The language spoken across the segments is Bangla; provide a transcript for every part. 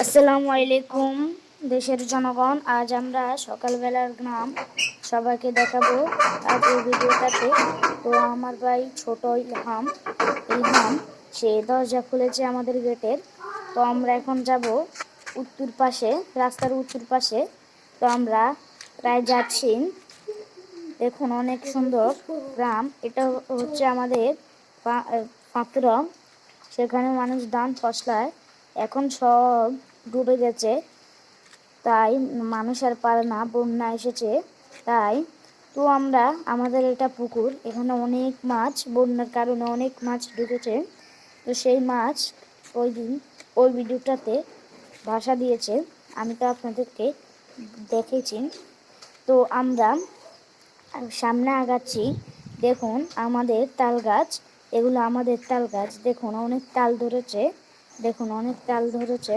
আসসালামু আলাইকুম, দেশের জনগণ, আজ আমরা সকালবেলার গ্রাম সবাইকে দেখাবো আজ এই ভিডিওটাতে। তো আমার ভাই ছোট ইলহাম ইলহাম, সে দরজা খুলেছে আমাদের গেটের। তো আমরা এখন যাব উত্তর পাশে, রাস্তার উত্তর পাশে। তো আমরা প্রায় যাচ্ছি। দেখুন অনেক সুন্দর গ্রাম, এটা হচ্ছে আমাদের পাত্র সেখানে মানুষ দান ফসলায় এখন সব ডুবে গেছে। তাই মানুষ আর পারে না, বন্যা এসেছে। তাই তো আমরা, আমাদের এটা পুকুর। এখানে অনেক মাছ, বন্যার কারণে অনেক মাছ ঢুকেছে তো সেই মাছ ওই দিন, ওই ভিডিওটাতে ভাষা দিয়েছে। আমি তো আপনাদেরকে দেখেছি। তো আমরা সামনে আগাচ্ছি। দেখুন, আমাদের তাল গাছ, এগুলো আমাদের তাল গাছ। দেখুন, অনেক তাল ধরেছে। দেখুন, অনেক তাল ধরেছে।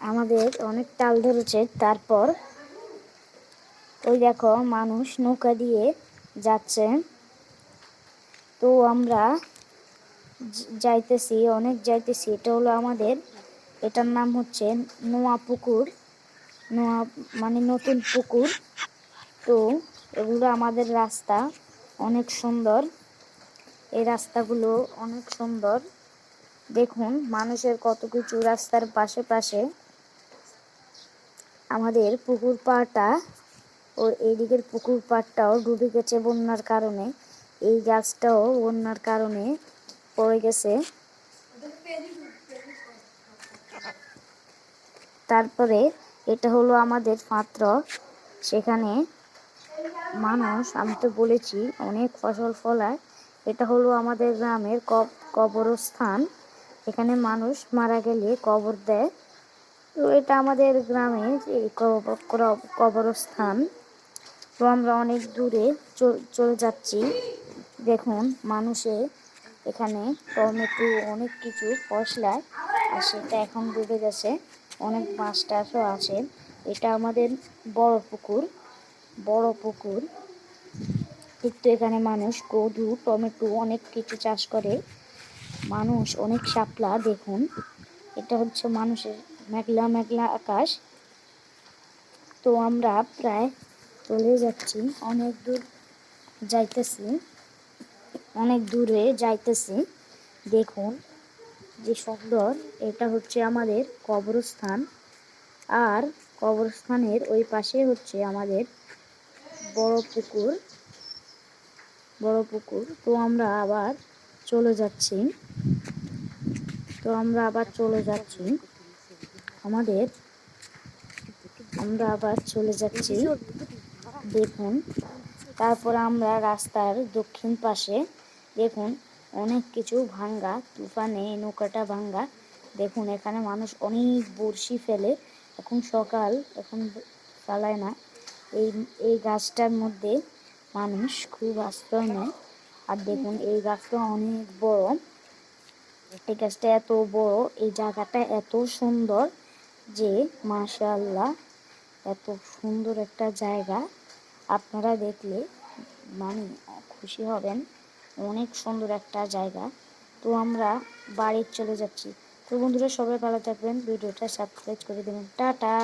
আমাদের অনেক তাল ধরেছে। তারপর ওই দেখো, মানুষ নৌকা দিয়ে যাচ্ছে। তো আমরা যাইতেছি, অনেক যাইতেছি। এটা হলো আমাদের, এটার নাম হচ্ছে নোয়া পুকুর। নোয়া মানে নতুন পুকুর। তো এগুলো আমাদের রাস্তা। অনেক সুন্দর। এই রাস্তাগুলো অনেক সুন্দর। দেখুন, মানুষের কত কিছু রাস্তার পাশে পাশে। আমাদের পুকুর পাড়টা ও এইদিকের পুকুর পাড়টাও ডুবে গেছে বন্যার কারণে। এই গাছটাও বন্যার কারণে পড়ে গেছে। তারপরে এটা হলো আমাদের পাত্র। সেখানে মানুষ, আমি তো বলেছি, অনেক ফসল ফলায়। এটা হলো আমাদের গ্রামের কব- কবরস্থান। এখানে মানুষ মারা গেলে কবর দেয়। তো এটা আমাদের গ্রামে এই কবরস্থান। তো আমরা অনেক দূরে চলে যাচ্ছি। দেখুন, মানুষে এখানে টমেটো, অনেক কিছু ফসলায় আর সেটা এখন ডুবে গেছে। অনেক মাছ টাছও আছে। এটা আমাদের বড় পুকুর বড় পুকুর। কিন্তু এখানে মানুষ কদু টমেটো, অনেক কিছু চাষ করে। মানুষ অনেক শাপলা, দেখুন। এটা হচ্ছে মানুষের মেঘলা মেঘলা আকাশ। তো আমরা প্রায় চলে যাচ্ছি, অনেক দূর যাইতেছি, অনেক দূরে যাইতেছি। দেখুন যে সুন্দর এটা হচ্ছে আমাদের কবরস্থান। আর কবরস্থানের ওই পাশে হচ্ছে আমাদের বড় পুকুর বড় পুকুর। তো আমরা আবার চলে যাচ্ছি। তো আমরা আবার চলে যাচ্ছি। আমাদের আমরা আবার চলে যাচ্ছি। দেখুন, তারপর আমরা রাস্তার দক্ষিণ পাশে, দেখুন, অনেক কিছু ভাঙ্গা, তুফানে, নৌকাটা ভাঙ্গা। দেখুন, এখানে মানুষ অনেক বড়শি ফেলে। এখন সকাল, এখন চালায় না। এই এই গাছটার মধ্যে মানুষ খুব আশ্রয় নেয়। আর দেখুন, এই গাছটা অনেক বড়। এই গাছটা এত বড়, এই জায়গাটা এত সুন্দর যে মাশাল্লাহ এত সুন্দর একটা জায়গা। আপনারা দেখলে মানে খুশি হবেন, অনেক সুন্দর একটা জায়গা। তো আমরা বাড়ির চলে যাচ্ছি। তো বন্ধুরা, সবাই ভালো থাকবেন। ভিডিওটা সাবস্ক্রাইব করে দেবেন। টাটা!